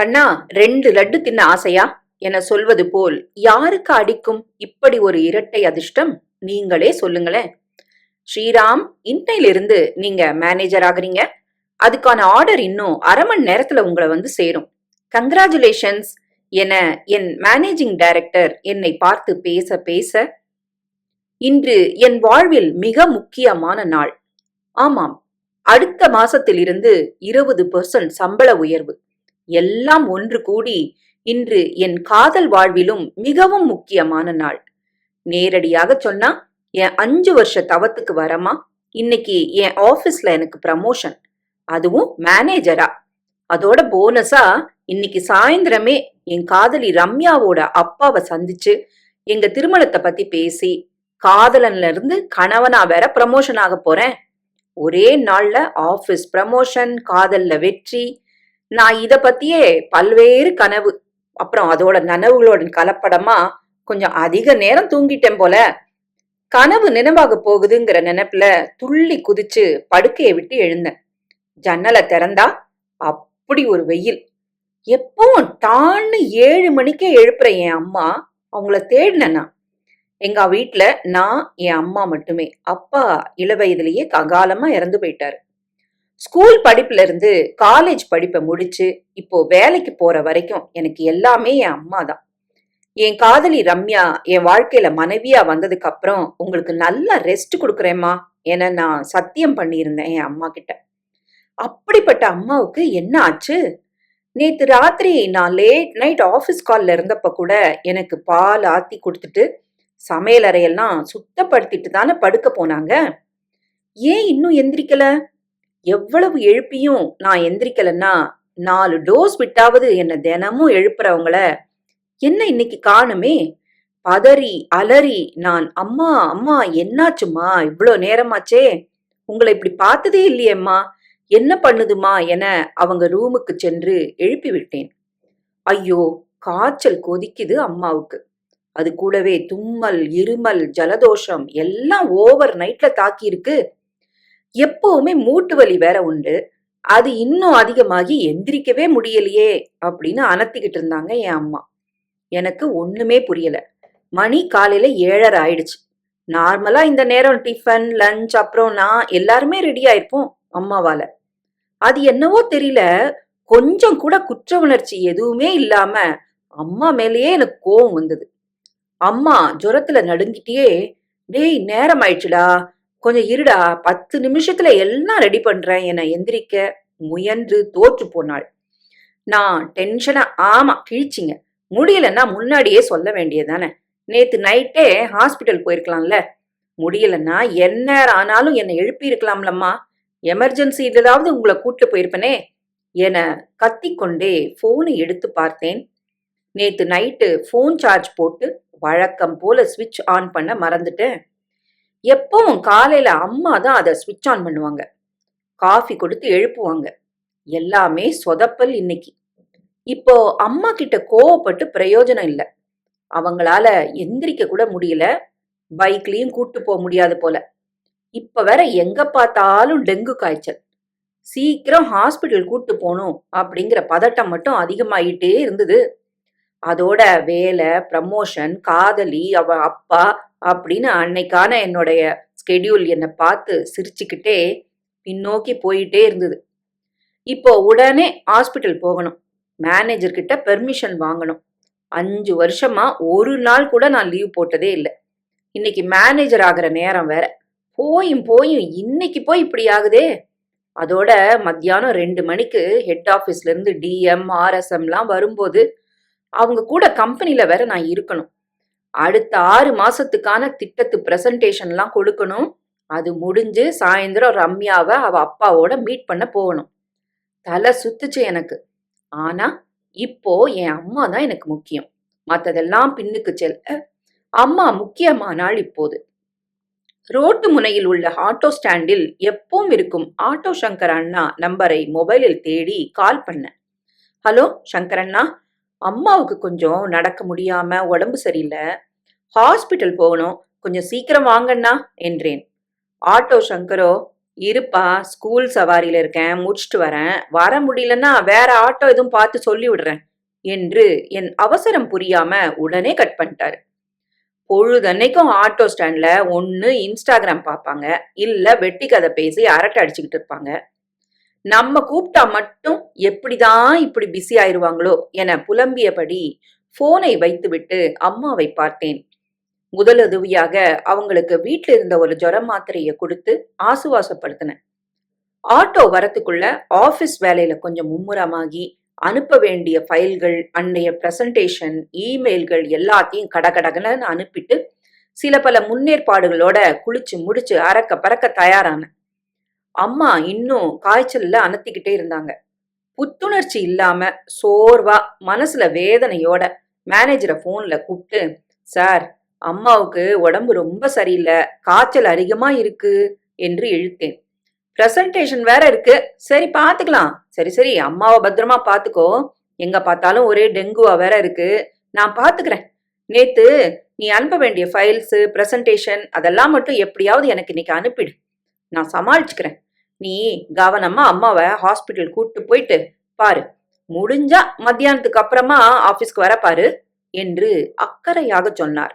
கண்ணா ரெண்டு லட்டு தின்ன ஆசையா? என சொல்வது போல் யாருக்கு அடிக்கும் இப்படி ஒரு இரட்டை அதிர்ஷ்டம்? நீங்களே சொல்லுங்களேன். ஸ்ரீராம் இன்னையிலிருந்து நீங்க மேனேஜர் ஆகுறீங்க. அதுக்கான ஆர்டர் இன்னும் அரை மணி நேரத்துல உங்களை வந்து சேரும். கங்க்ராச்சுலேஷன்ஸ் என என் மேனேஜிங் டைரக்டர் என்னை பார்த்து பேச பேச இன்று என் வாழ்வில் மிக முக்கியமான நாள். ஆமாம் அடுத்த மாசத்திலிருந்து இருபது பெர்சன்ட் சம்பள உயர்வு. எல்லாம் ஒன்று கூடி இன்று என் காதல் வாழ்விலும் மிகவும் முக்கியமான நாள். நேரடியாக சொன்னா என் அஞ்சு வருஷ தவத்துக்கு வரமா? இன்னைக்கு என் ஆபீஸ்ல எனக்கு ப்ரமோஷன் அதுவும் மேனேஜரா அதோட போனஸா இன்னைக்கு சாயந்தரமே என் காதலி ரம்யாவோட அப்பாவை சந்திச்சு எங்க திருமணத்தை பத்தி பேசி காதலன்ல இருந்து கணவனா வேற ப்ரமோஷன் ஆக போறேன். ஒரே நாள்ல ஆபீஸ் ப்ரமோஷன் காதல்ல வெற்றி நான் இத பத்தியே பல்வேறு கனவு. அப்புறம் அதோட நனவுகளோட கலப்படமா கொஞ்சம் அதிக நேரம் தூங்கிட்டேன் போல. கனவு நினைவாக போகுதுங்கிற நினைப்புல துள்ளி குதிச்சு படுக்கையை விட்டு எழுந்தேன். ஜன்னலை திறந்தா அப்படி ஒரு வெயில். எப்பவும் டான்னு ஏழு மணிக்கே எழுப்புற என் அம்மா அவங்கள தேடினா எங்க வீட்டுல நான் என் அம்மா மட்டுமே. அப்பா இளவயதிலேயே ககாலமா இறந்து போயிட்டாரு. ஸ்கூல் படிப்புல இருந்து காலேஜ் படிப்பை முடிச்சு இப்போ வேலைக்கு போற வரைக்கும் எனக்கு எல்லாமே என் அம்மா தான் என் காதலி ரம்யா என் வாழ்க்கையில மனைவியா வந்ததுக்கு அப்புறம் உங்களுக்கு நல்லா ரெஸ்ட் கொடுக்குறேம்மா என நான் சத்தியம் பண்ணியிருந்தேன் என் அம்மா கிட்ட. அப்படிப்பட்ட அம்மாவுக்கு என்ன ஆச்சு? நேத்து ராத்திரி நான் லேட் நைட் ஆஃபீஸ் காலில் இருந்தப்ப கூட எனக்கு பால் ஆத்தி கொடுத்துட்டு சமையலறையெல்லாம் சுத்தப்படுத்திட்டு தானே படுக்க போனாங்க. ஏன் இன்னும் எந்திரிக்கல? எவ்வளவு எழுப்பியும் நான் எந்திரிக்கலன்னா நாலு டோஸ் விட்டாவது என்ன தினமும் எழுப்புறவங்கள என்ன இன்னைக்கு காணுமே? பதறி அலறி நான் அம்மா அம்மா என்னாச்சுமா இவ்வளோ நேரமாச்சே? உங்களை இப்படி பார்த்ததே இல்லையேம்மா? என்ன பண்ணுதுமா? என அவங்க ரூமுக்கு சென்று எழுப்பி விட்டேன். ஐயோ காய்ச்சல் கொதிக்குது அம்மாவுக்கு. அது கூடவே தும்மல் இருமல் ஜலதோஷம் எல்லாம் ஓவர் நைட்ல தாக்கியிருக்கு. எப்பவுமே மூட்டு வலி வேற உண்டு. அது இன்னும் அதிகமாகி எந்திரிக்கவே முடியலையே அப்படின்னு அனத்திக்கிட்டு இருந்தாங்க என் அம்மா. எனக்கு ஒண்ணுமே புரியல. மணி காலையில ஏழரை ஆயிடுச்சு. நார்மலா இந்த நேரம் டிஃபன் லஞ்ச் அப்புறம் நான் எல்லாருமே ரெடி ஆயிருப்போம் அம்மாவால. அது என்னவோ தெரியல. கொஞ்சம் கூட குற்ற உணர்ச்சி எதுவுமே இல்லாம அம்மா மேலேயே எனக்கு கோவம் வந்தது. அம்மா ஜுரத்துல நடுங்கிட்டே டேய் நேரம் ஆயிடுச்சுடா. கொஞ்சம் இருடா பத்து நிமிஷத்துல எல்லாம் ரெடி பண்றேன். என எந்திரிக்க முயன்று தோற்று போனாள். நான் டென்ஷனா ஆமா கிழிச்சிங்க. முடியலன்னா முன்னாடியே சொல்ல வேண்டியதானே நேத்து நைட்டே ஹாஸ்பிட்டல் போயிருக்கலாம்ல. முடியலன்னா என்ன ஆனாலும் என்னை எழுப்பி இருக்கலாம்லம்மா. எமர்ஜென்சி ஏதாவது உங்களை கூட்டு போயிருப்பனே. என கத்திக்கொண்டே போனை எடுத்து பார்த்தேன். நேத்து நைட்டு ஃபோன் சார்ஜ் போட்டு வழக்கம் போல சுவிட்ச் ஆன் பண்ண மறந்துட்டேன். எப்பவும் காலையில அம்மா தான் அதை ஸ்விட்ச் ஆன் பண்ணுவாங்க. காஃபி கொடுத்து எழுப்புவாங்க. எல்லாமே சொதப்பல் இன்னைக்கு. இப்போ அம்மா கிட்ட கோவப்பட்டு பிரயோஜனம் இல்லை. அவங்களால எந்திரிக்க கூட முடியல. பைக்லயும் கூட்டு போக முடியாது போல. இப்ப வேற எங்க பார்த்தாலும் டெங்கு காய்ச்சல். சீக்கிரம் ஹாஸ்பிட்டல் கூட்டு போகணும் அப்படிங்கிற பதட்டம் மட்டும் அதிகமாயிட்டே இருந்தது. அதோட வேலை ப்ரமோஷன் காதலி அவ அப்பா அப்படின்னு அன்னைக்கான என்னுடைய ஸ்கெடியூல் என்னை பார்த்து சிரிச்சுக்கிட்டே பின்னோக்கி போயிட்டே இருந்தது. இப்போ உடனே ஹாஸ்பிட்டல் போகணும். மேனேஜர்கிட்ட பெர்மிஷன் வாங்கணும். அஞ்சு வருஷமா ஒரு நாள் கூட நான் லீவ் போட்டதே இல்லை. இன்னைக்கு மேனேஜர் ஆகிற நேரம் வேற. போயும் போயும் இன்னைக்கு போய் இப்படி ஆகுதே? அதோட மத்தியானம் ரெண்டு மணிக்கு ஹெட் ஆஃபீஸ்ல இருந்து டிஎம் ஆர்எஸ்எம்லாம் வரும்போது அவங்க கூட கம்பெனியில் வேற நான் இருக்கணும். அடுத்த ஆறு மாசத்துக்கான திட்டத்து பிரசன்டேஷன்லாம் கொடுக்கணும். அது முடிஞ்சு சாயந்தரம் ரம்யாவை அவ அப்பாவோட மீட் பண்ண போகணும். தலை சுத்துச்சு எனக்கு. ஆனா இப்போ என் அம்மா தான் எனக்கு முக்கியம். மற்றதெல்லாம் பின்னுக்கு செல்ல அம்மா முக்கியமானால் இப்போது. ரோட்டு முனையில் உள்ள ஆட்டோ ஸ்டாண்டில் எப்பவும் இருக்கும் ஆட்டோ சங்கர் அண்ணா நம்பரை மொபைலில் தேடி கால் பண்ணேன் ஹலோ சங்கர் அண்ணா அம்மாவுக்கு கொஞ்சம் நடக்க முடியாம உடம்பு சரியில்லை. ஹாஸ்பிட்டல் போகணும். கொஞ்சம் சீக்கிரம் வாங்கண்ணா என்றேன். ஆட்டோ சங்கரோ இருப்பா ஸ்கூல் சவாரியில இருக்கேன் முடிச்சிட்டு வரேன். வர முடியலன்னா வேற ஆட்டோ எதுவும் பார்த்து சொல்லி விடுறேன் என்று என் அவசரம் புரியாம உடனே கட் பண்ணிட்டாரு. பொழுதன்னைக்கும் ஆட்டோ ஸ்டாண்ட்ல ஒன்னு இன்ஸ்டாகிராம் பார்ப்பாங்க. இல்ல வெட்டி கதை பேசி அரட்டை அடிச்சுக்கிட்டு இருப்பாங்க. நம்ம கூப்பிட்டா மட்டும் எப்படிதான் இப்படி பிஸி ஆயிருவாங்களோ என புலம்பியபடி போனை வைத்துவிட்டு அம்மாவை பார்த்தேன். முதலுதவியாக அவங்களுக்கு வீட்டில் இருந்த ஒரு ஜுரம் மாத்திரையை கொடுத்து ஆசுவாசப்படுத்தினேன் ஆட்டோ வரத்துக்குள்ள ஆபீஸ் வேலையில கொஞ்சம் மும்முரமாகி அனுப்ப வேண்டிய ஃபைல்கள் அன்னைய பிரசன்டேஷன் இமெயில்கள் எல்லாத்தையும் கடகடகன்னு அனுப்பிட்டு சில பல முன்னேற்பாடுகளோட குளிச்சு முடிச்சு அறக்க பறக்க தயாரானேன் அம்மா இன்னும் காய்ச்சல்ல அனத்திக்கிட்டே இருந்தாங்க. புத்துணர்ச்சி இல்லாம சோர்வா மனசுல வேதனையோட மேனேஜரை போன்ல கூப்பிட்டு சார் அம்மாவுக்கு உடம்பு ரொம்ப சரியில்லை காய்ச்சல் அதிகமா இருக்கு என்று இழுத்தேன். பிரசன்டேஷன் வேற இருக்கு. சரி பாத்துக்கலாம். சரி சரி அம்மாவை பத்திரமா பாத்துக்கோ. எங்க பார்த்தாலும் ஒரே டெங்குவா வேற இருக்கு. நான் பாத்துக்கிறேன். நேத்து நீ அனுப்ப வேண்டிய ஃபைல்ஸ் பிரசன்டேஷன் அதெல்லாம் மட்டும் எப்படியாவது எனக்கு இன்னைக்கு அனுப்பிடு. நான் சமாளிச்சுக்கிறேன். நீ கவனமா அம்மாவை ஹாஸ்பிட்டல் கூட்டு போயிட்டு பாரு. முடிஞ்சா மத்தியானத்துக்கு அப்புறமா ஆபீஸ்க்கு வர பாரு என்று அக்கறையாக சொன்னார்.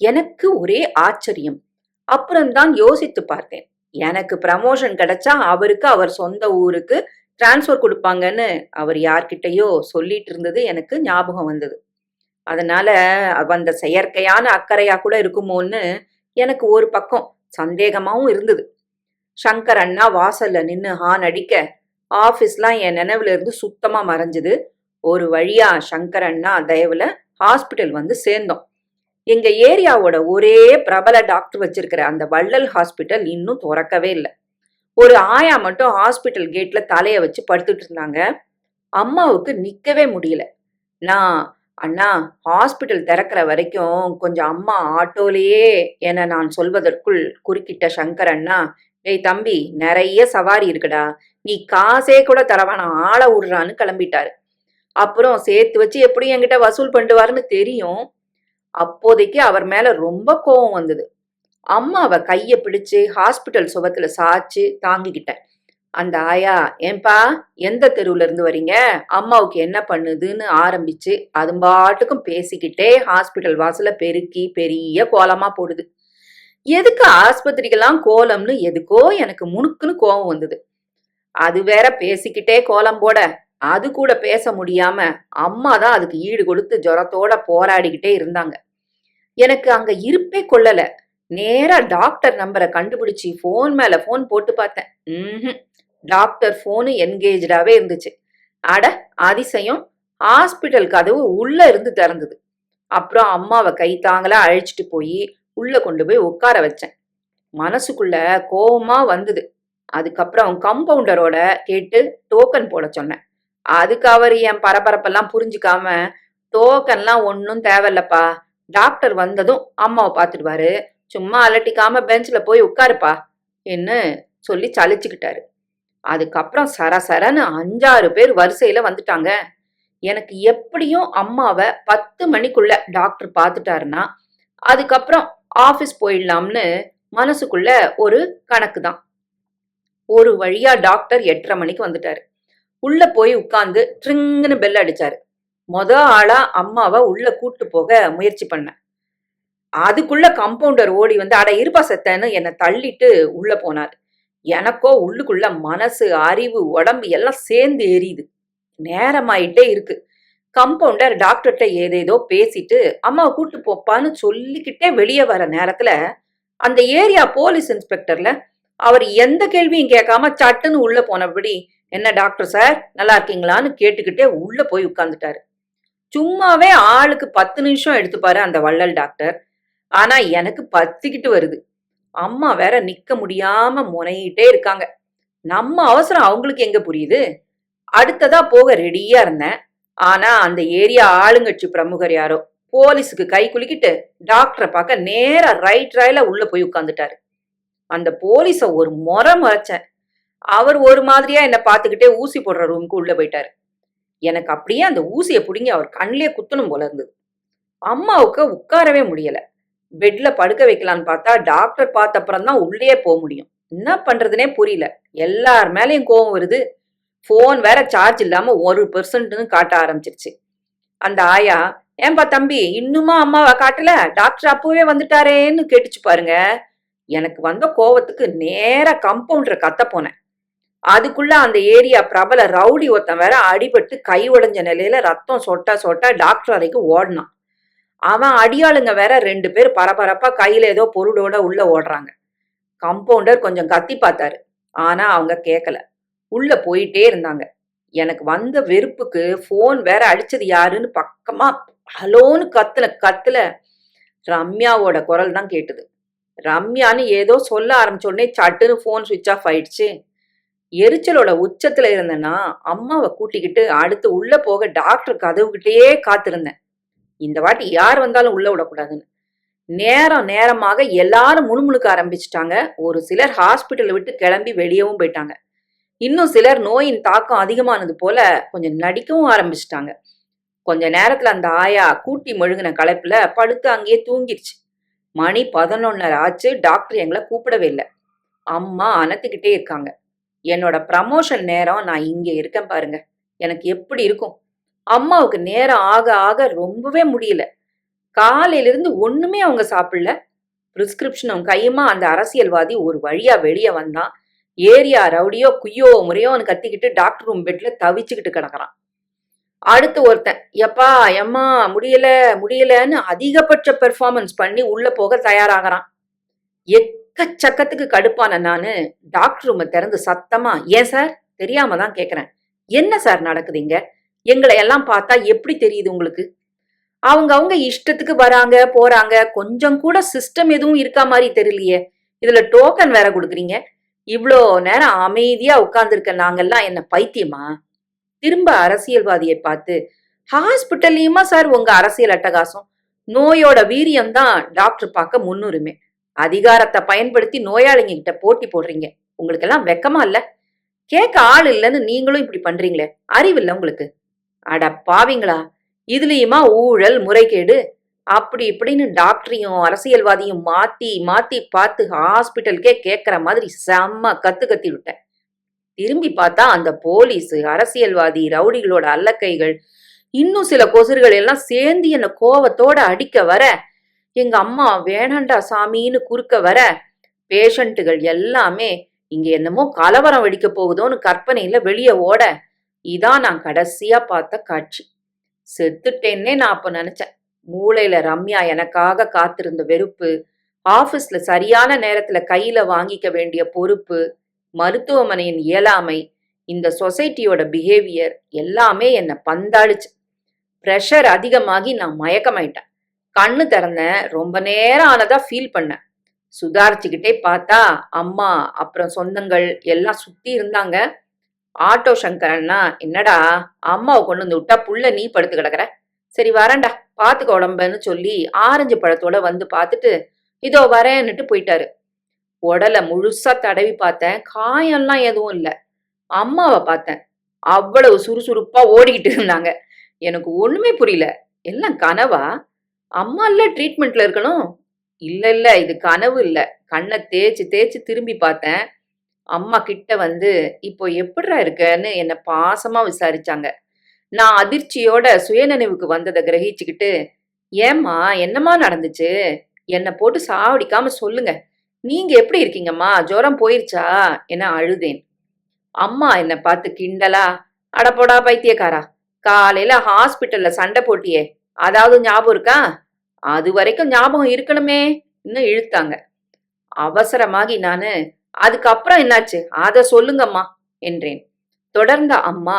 எனக்கு ஒரே ஆச்சரியம். அப்புறம்தான் யோசித்து பார்த்தேன். எனக்கு ப்ரமோஷன் கிடைச்சா அவருக்கு அவர் சொந்த ஊருக்கு டிரான்ஸ்ஃபர் கொடுப்பாங்கன்னு அவர் யார்கிட்டயோ சொல்லிட்டு இருந்தது எனக்கு ஞாபகம் வந்தது. அதனால அந்த செயற்கையான அக்கறையா கூட இருக்குமோன்னு எனக்கு ஒரு பக்கம் சந்தேகமாவும் இருந்தது. சங்கர் அண்ணா வாசல்ல நின்னு ஹான் அடிக்க ஆஃபீஸ்லாம் என் நினைவுல இருந்து சுத்தமா மறைஞ்சது. ஒரு வழியா சங்கர் அண்ணா தயவுல ஹாஸ்பிட்டல் வந்து சேர்ந்தோம். எங்க ஏரியாவோட ஒரே பிரபல டாக்டர் வச்சிருக்கிற அந்த வள்ளல் ஹாஸ்பிட்டல் இன்னும் திறக்கவே இல்லை. ஒரு ஆயா மட்டும் ஹாஸ்பிட்டல் கேட்ல தலைய வச்சு படுத்துட்டு இருந்தாங்க. அம்மாவுக்கு நிக்கவே முடியல. நான் அண்ணா ஹாஸ்பிட்டல் திறக்கிற வரைக்கும் கொஞ்சம் அம்மா ஆட்டோலேயே என நான் சொல்வதற்குள் குறுக்கிட்ட சங்கர் அண்ணா ஏய் தம்பி நிறைய சவாரி இருக்குடா. நீ காசே கூட தரவானா? ஆளை விடுறான்னு கிளம்பிட்டாரு. அப்புறம் சேர்த்து வச்சு எப்படி என்கிட்ட வசூல் பண்ணுவாருன்னு தெரியும். அப்போதைக்கு அவர் மேல ரொம்ப கோவம் வந்தது. அம்மாவை கைய பிடிச்சு ஹாஸ்பிட்டல் சுபத்துல சாச்சு தாங்கிக்கிட்டேன். அந்த ஆயா ஏன்பா எந்த தெருவுல இருந்து வரீங்க? அம்மாவுக்கு என்ன பண்ணுதுன்னு ஆரம்பிச்சு அது பாட்டுக்கும் பேசிக்கிட்டே ஹாஸ்பிட்டல் வாசல பெருக்கி பெரிய கோலமா போடுது. எதுக்கு ஆஸ்பத்திரிக்கெல்லாம் கோலம்னு எதுக்கோ எனக்கு முணுக்குன்னு கோபம் வந்தது. அது வேற பேசிக்கிட்டே கோலம் போட அது கூட பேச முடியாம அம்மா தான் அதுக்கு ஈடு கொடுத்து ஜுரத்தோட போராடிக்கிட்டே இருந்தாங்க. எனக்கு அங்க இருப்பே கொள்ளல. நேரா டாக்டர் நம்பரை கண்டுபிடிச்சி ஃபோன் மேல ஃபோன் போட்டு பார்த்தேன். ம் டாக்டர் ஃபோனு என்கேஜாவே இருந்துச்சு. அட அதிசயம். ஹாஸ்பிட்டல் கதவு உள்ள இருந்து திறந்தது. அப்புறம் அம்மாவை கை தாங்களா அழைச்சிட்டு போய் உள்ள கொண்டு போய் உட்கார வச்சேன். மனசுக்குள்ள கோபமாக வந்தது. அதுக்கப்புறம் கம்பவுண்டரோட கேட்டு டோக்கன் போட சொன்னேன். அதுக்கு அவர் என் பரபரப்பெல்லாம் புரிஞ்சுக்காம டோக்கன்லாம் ஒன்றும் தேவையில்லப்பா. டாக்டர் வந்ததும் அம்மாவை பார்த்துடுவாரு. சும்மா அலட்டிக்காம பெஞ்சில் போய் உட்காருப்பா என்று சொல்லி சலிச்சுக்கிட்டாரு. அதுக்கப்புறம் சரசரன்னு அஞ்சாறு பேர் வரிசையில் வந்துட்டாங்க. எனக்கு எப்படியும் அம்மாவை பத்து மணிக்குள்ள டாக்டர் பார்த்துட்டாருன்னா அதுக்கப்புறம் ஆஃபீஸ் போயிடலாம்னு மனசுக்குள்ள ஒரு கணக்கு தான் ஒரு வழியா டாக்டர் எட்டரை மணிக்கு வந்துட்டாரு. உள்ள போய் உட்கார்ந்து ட்ரிங்குன்னு பெல் அடிச்சாரு. மொத ஆளா அம்மாவை உள்ள கூட்டு போக முயற்சி பண்ணேன். அதுக்குள்ள கம்பவுண்டர் ஓடி வந்து அட இருப்பா செத்தன்னு என்னை தள்ளிட்டு உள்ள போனார். எனக்கோ உள்ளுக்குள்ள மனசு அறிவு உடம்பு எல்லாம் சேர்ந்து எரியுது. நேரமாயிட்டே இருக்கு. கம்பவுண்டர் டாக்டர்கிட்ட ஏதேதோ பேசிட்டு அம்மாவை கூட்டு போப்பான்னு சொல்லிக்கிட்டே வெளியே வர நேரத்துல அந்த ஏரியா போலீஸ் இன்ஸ்பெக்டர்ல அவர் எந்த கேள்வியும் கேட்காம சட்டுன்னு உள்ள போனபடி என்ன டாக்டர் சார் நல்லா இருக்கீங்களான்னு கேட்டுக்கிட்டே உள்ள போய் உட்கார்ந்துட்டாரு. சும்மாவே ஆளுக்கு பத்து நிமிஷம் எடுத்துப்பாரு அந்த வள்ளல் டாக்டர். ஆனா எனக்கு பத்திக்கிட்டு வருது. அம்மா வேற நிக்க முடியாம முனையிட்டே இருக்காங்க. நம்ம அவசரம் அவங்களுக்கு எங்க புரியுது? அடுத்ததா போக ரெடியா இருந்தேன். ஆனா அந்த ஏரியா ஆளுங்கட்சி பிரமுகர் யாரோ போலீஸுக்கு கை குலுக்கிட்டு டாக்டரை பார்க்க நேரா ரைட் ராயில உள்ள போய் உட்காந்துட்டாரு அந்த போலீஸ ஒரு முறை முறைச்சேன். அவர் ஒரு மாதிரியா என்ன பார்த்துக்கிட்டே ஊசி போடுற ரூமுக்கு உள்ள போயிட்டாரு. எனக்கு அப்படியே அந்த ஊசியை பிடுங்கி அவர் கண்ணிலே குத்தணும் போல இருந்தது. அம்மாவுக்கு உட்காரவே முடியல. பெட்ல படுக்க வைக்கலான்னு பார்த்தா டாக்டர் பார்த்த அப்புறம் தான் உள்ளே போக முடியும். என்ன பண்றதுனே புரியல. எல்லார் மேலேயும் கோவம் வருது. ஃபோன் வேற சார்ஜ் இல்லாம ஒரு பெர்சன்ட்னு காட்ட ஆரம்பிச்சிருச்சு. அந்த ஆயா ஏன்பா தம்பி இன்னுமா அம்மாவை காட்டல? டாக்டர் அப்பவே வந்துட்டாரேன்னு கேட்டுச்சு பாருங்க. எனக்கு வந்த கோவத்துக்கு நேரா கம்பவுண்டரை கத்த போனேன். அதுக்குள்ள அந்த ஏரியா பிரபல ரவுடி ஒருத்தன் வேற அடிபட்டு கை உடைஞ்ச நிலையில ரத்தம் சொட்டா சொட்டா டாக்டர் வரைக்கும் ஓடினான். அவன் அடியாளுங்க வேற ரெண்டு பேர் பரபரப்பா கையில ஏதோ பொருளோட உள்ள ஓடுறாங்க. கம்பவுண்டர் கொஞ்சம் கத்தி பார்த்தாரு. ஆனா அவங்க கேட்கல உள்ள போயிட்டே இருந்தாங்க. எனக்கு வந்த வெறுப்புக்கு ஃபோன் வேற அடிச்சது யாருன்னு பக்கமா ஹலோன்னு கத்துல கத்துல ரம்யாவோட குரல் தான் கேட்டது. ரம்யான்னு ஏதோ சொல்ல ஆரம்பிச்சோடனே சட்டுன்னு ஃபோன் சுவிட்ச் ஆஃப் ஆயிடுச்சு. எரிச்சலோட உச்சத்துல இருந்தேன்னா அம்மாவை கூட்டிக்கிட்டு அடுத்து உள்ள போக டாக்டர் கதவுகிட்டே காத்திருந்தேன். இந்த வாட்டி யார் வந்தாலும் உள்ள விடக்கூடாதுன்னு. நேரம் நேரமாக எல்லாரும் முணுமுணுக்க ஆரம்பிச்சிட்டாங்க. ஒரு சிலர் ஹாஸ்பிட்டலை விட்டு கிளம்பி வெளியவும் போயிட்டாங்க. இன்னும் சிலர் நோயின் தாக்கம் அதிகமானது போல கொஞ்சம் நடிக்கவும் ஆரம்பிச்சிட்டாங்க. கொஞ்ச நேரத்துல அந்த ஆயா கூட்டி மொழுகின களைப்புல படுத்து அங்கேயே தூங்கிடுச்சு. மணி பதினொன்னரை ஆச்சு டாக்டர் எங்களை கூப்பிடவே இல்லை. அம்மா அனத்துக்கிட்டே இருக்காங்க. என்னோட ப்ரமோஷன் நேரம் நான் இங்கே இருக்கேன் பாருங்க. எனக்கு எப்படி இருக்கும்? அம்மாவுக்கு நேரம் ஆக ஆக ரொம்பவே முடியல. காலையில இருந்து ஒண்ணுமே அவங்க சாப்பிடல. பிரிஸ்கிரிப்ஷனும் கையுமா அந்த அரசியல்வாதி ஒரு வழியா வெளியே வந்தான். ஏரியா ரவுடியோ குய்யோ முறையோன்னு கத்திக்கிட்டு டாக்டர் ரூம் பெட்ல தவிச்சுக்கிட்டு கிடக்குறான். அடுத்து ஒருத்தன் எப்பா எம்மா முடியல முடியலன்னு அதிகபட்ச பெர்ஃபார்மன்ஸ் பண்ணி உள்ள போக தயாராகிறான். எக்கச்சக்கத்துக்கு கடுப்பான நானு டாக்டர் ரூமை திறந்து சத்தமா ஏன் சார்? தெரியாம தான் கேக்குறேன். என்ன சார் நடக்குதுங்க எங்களை எல்லாம் பார்த்தா எப்படி தெரியுது உங்களுக்கு? அவங்க அவங்க இஷ்டத்துக்கு வராங்க போறாங்க. கொஞ்சம் கூட சிஸ்டம் எதுவும் இருக்கா மாதிரி தெரியலையே. இதுல டோக்கன் வேற கொடுக்குறீங்க. இவ்வளோ நேரம் அமைதியா உட்கார்ந்துருக்க நாங்கெல்லாம் என்ன பைத்தியமா? திரும்ப அரசியல்வாதியை பார்த்து ஹாஸ்பிட்டல்லையுமா சார் உங்க அரசியல் அட்டகாசம்? நோயோட வீரியம் தான் டாக்டர் பார்க்க முன்னுரிமை. அதிகாரத்தை பயன்படுத்தி நோயாளிங்க கிட்ட போட்டி போடுறீங்க. உங்களுக்கெல்லாம் வெக்கமா இல்ல? கேட்க ஆள் இல்லைன்னு நீங்களும் இப்படி பண்றீங்களே அறிவில்ல உங்களுக்கு. அட பாவிங்களா! இதுலயுமா ஊழல் முறைகேடு அப்படி இப்படின்னு டாக்டரையும் அரசியல்வாதியும் மாத்தி மாத்தி பார்த்து ஹாஸ்பிட்டலுக்கே கேட்கற மாதிரி செம்ம கத்து கத்தி விட்டேன். திரும்பி பார்த்தா அந்த போலீஸ் அரசியல்வாதி ரவுடிகளோட அல்லக்கைகள் இன்னும் சில கொசுறுகள் எல்லாம் சேர்ந்து என்ன கோவத்தோட அடிக்க வர எங்க அம்மா வேணாண்டா சாமின்னு குறுக்க வர பேஷண்ட்டுகள் எல்லாமே இங்க என்னமோ கலவரம் வெடிக்க போகுதோன்னு கற்பனையில வெளியே ஓட இதான் நான் கடைசியா பார்த்த காட்சி. செத்துட்டேன்னே நான் அப்ப நினைச்சேன். மூளையில ரம்யா எனக்காக காத்திருந்த வெறுப்பு ஆபீஸ்ல சரியான நேரத்துல கையில வாங்கிக்க வேண்டிய பொறுப்பு மருத்துவமனையின் இயலாமை இந்த சொசைட்டியோட பிஹேவியர் எல்லாமே என்னை பந்தாடிச்சு. ப்ரெஷர் அதிகமாகி நான் மயக்கமாயிட்டேன். கண்ணு திறந்தேன். ரொம்ப நேரம் ஆனதா ஃபீல் பண்ணேன். சுதாரிச்சுக்கிட்டே பார்த்தா அம்மா அப்புறம் சொந்தங்கள் எல்லாம் சுத்தி இருந்தாங்க. ஆட்டோ சங்கரன்னா என்னடா அம்மாவை கொண்டு வந்து விட்டா புள்ள நீ படுத்து கிடக்குற? சரி வரேன்டா. பார்த்துக்க உடம்புன்னு சொல்லி ஆரஞ்சு பழத்தோட வந்து பார்த்துட்டு இதோ வரேன்னுட்டு போயிட்டாரு. உடலை முழுசா தடவி பார்த்தேன். காயம்லாம் எதுவும் இல்லை. அம்மாவை பார்த்தேன். அவ்வளவு சுறுசுறுப்பா ஓடிக்கிட்டு இருந்தாங்க. எனக்கு ஒண்ணுமே புரியல. எல்லாம் கனவா? அம்மா இல்ல ட்ரீட்மெண்ட்ல இருக்கணும்? இல்ல இல்ல இது கனவு இல்ல. கண்ணை தேய்ச்சு தேய்ச்சு திரும்பி பார்த்தேன். அம்மா கிட்ட வந்து இப்போ எப்படிரா இருக்கன்னு என்ன பாசமா விசாரிச்சாங்க. நான் அதிர்ச்சியோட சுயநினைவுக்கு வந்ததை கிரகிச்சுக்கிட்டு ஏம்மா என்னம்மா நடந்துச்சு? என்னை போட்டு சாவடிக்காம சொல்லுங்க. நீங்க எப்படி இருக்கீங்கம்மா? ஜுரம் போயிருச்சா? என அழுதேன். அம்மா என்னை பார்த்து கிண்டலா? அடப்போடா பைத்தியக்காரா! காலையில ஹாஸ்பிட்டல்ல சண்டை போட்டியே. அதாவது ஞாபகம் இருக்கா? அது வரைக்கும் ஞாபகம் இருக்கணுமே இன்னும் இழுத்தாங்க. அவசரமாகி நானு அதுக்கப்புறம் என்னாச்சு? அத சொல்லுங்கம்மா என்றேன். தொடர்ந்த அம்மா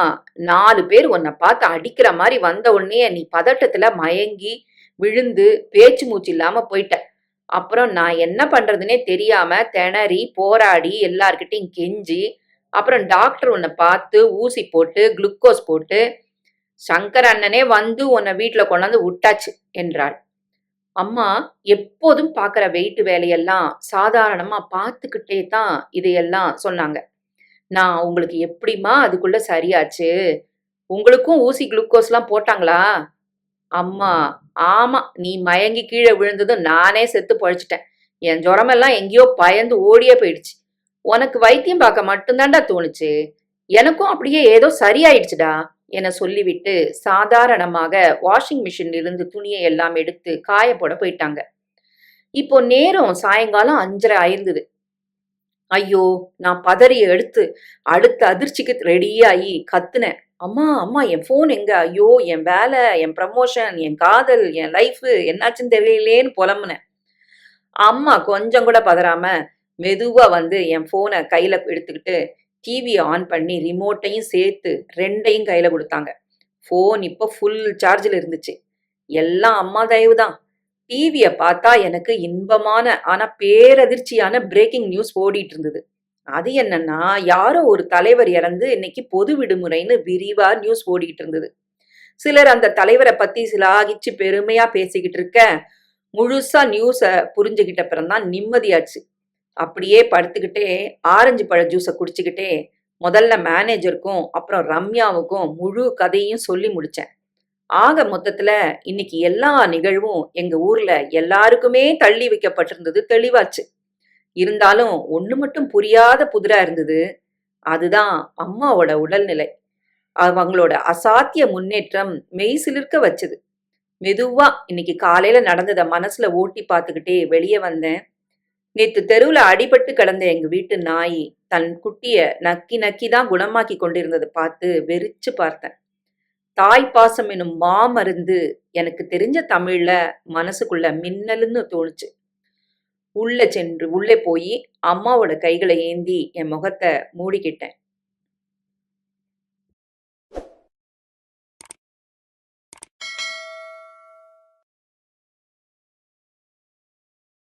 நாலு பேர் உன்னை பார்த்து அடிக்கிற மாதிரி வந்த உடனே நீ பதட்டத்துல மயங்கி விழுந்து பேச்சு மூச்சு இல்லாம போயிட்ட. அப்புறம் நான் என்ன பண்றதுனே தெரியாம திணறி போராடி எல்லார்கிட்டையும் கெஞ்சி அப்புறம் டாக்டர் உன்னை பார்த்து ஊசி போட்டு குளுக்கோஸ் போட்டு சங்கர் அண்ணனே வந்து உன்னை வீட்டுல கொண்டாந்து விட்டாச்சு என்றாள். அம்மா எப்போதும் பார்க்குற வெயிட் வேலையெல்லாம் சாதாரணமா பார்த்துக்கிட்டே தான் இதையெல்லாம் சொன்னாங்க. நான் உங்களுக்கு எப்படிம்மா அதுக்குள்ள சரியாச்சு? உங்களுக்கும் ஊசி குளுக்கோஸ்லாம் போட்டாங்களா? அம்மா ஆமா நீ மயங்கி கீழே விழுந்ததும் நானே செத்து பழிச்சிட்டேன். என் ஜுரமெல்லாம் எங்கேயோ பயந்து ஓடியே போயிடுச்சு. உனக்கு வைத்தியம் பார்க்க மட்டும்தான்டா தோணுச்சு. எனக்கும் அப்படியே ஏதோ சரியாயிடுச்சுடா என சொல்லிவிட்டு சாதாரணமாக வாஷிங் மிஷினில் இருந்து துணியை எல்லாம் எடுத்து காய போட போயிட்டாங்க. இப்போ நேரம் சாயங்காலம் அஞ்சரை ஆயிருந்தது ஐயோ நான் பதறிய எடுத்து அடுத்த அதிர்ச்சிக்கு ரெடியாகி கத்துனேன். அம்மா அம்மா என் ஃபோன் எங்க? ஐயோ என் வேலை என் ப்ரமோஷன் என் காதல் என் லைஃபு என்னாச்சுன்னு தெரியலேன்னு புலம்புனேன். அம்மா கொஞ்சம் கூட பதறாம மெதுவா வந்து என் ஃபோனை கையில எடுத்துக்கிட்டு டிவியை ஆன் பண்ணி ரிமோட்டையும் சேர்த்து ரெண்டையும் கையில கொடுத்தாங்க. ஃபோன் இப்போ ஃபுல் சார்ஜில் இருந்துச்சு. எல்லாம் அம்மா தயவு தான். டிவியை பார்த்தா எனக்கு இன்பமான ஆனா பேரதிர்ச்சியான பிரேக்கிங் நியூஸ் ஓடிட்டு இருந்தது அது என்னன்னா யாரோ ஒரு தலைவர் இறந்து இன்னைக்கு பொது விடுமுறைன்னு விரிவா நியூஸ் ஓடிட்டு இருந்தது சிலர் அந்த தலைவரை பத்தி சிலாகிச்சு பெருமையா பேசிக்கிட்டு இருக்க முழுசா நியூஸை புரிஞ்சுக்கிட்ட பிறந்தான் நிம்மதியாச்சு. அப்படியே படுத்துக்கிட்டே ஆரஞ்சு பழ ஜூஸை குடிச்சுக்கிட்டே முதல்ல மேனேஜருக்கும் அப்புறம் ரம்யாவுக்கும் முழு கதையும் சொல்லி முடிச்சேன். ஆக மொத்தத்துல இன்னைக்கு எல்லா நிகழ்வும் எங்க ஊர்ல எல்லாருக்குமே தள்ளி வைக்கப்பட்டிருந்தது தெளிவாச்சு. இருந்தாலும் ஒண்ணு மட்டும் புரியாத புதிரா இருந்தது. அதுதான் அம்மாவோட உடல்நிலை. அவங்களோட அசாத்திய முன்னேற்றம் மெய் சிலிர்க்க வச்சது. மெதுவா இன்னைக்கு காலையில நடந்ததை மனசுல ஓட்டி பார்த்துக்கிட்டே வெளியே வந்தேன். நேத்து தெருவுல அடிபட்டு கிடந்த எங்க வீட்டு நாய் தன் குட்டிய நக்கி நக்கி தான் குணமாக்கி கொண்டிருந்ததை பார்த்து வெறிச்சு பார்த்தேன். தாய் பாசம் எனும் மாமருந்து எனக்கு தெரிஞ்ச தமிழ்ல மனசுக்குள்ள மின்னலுன்னு தோணுச்சு. உள்ள சென்று உள்ளே போய் அம்மாவோட கைகளை ஏந்தி என் முகத்தை மூடிக்கிட்டேன்.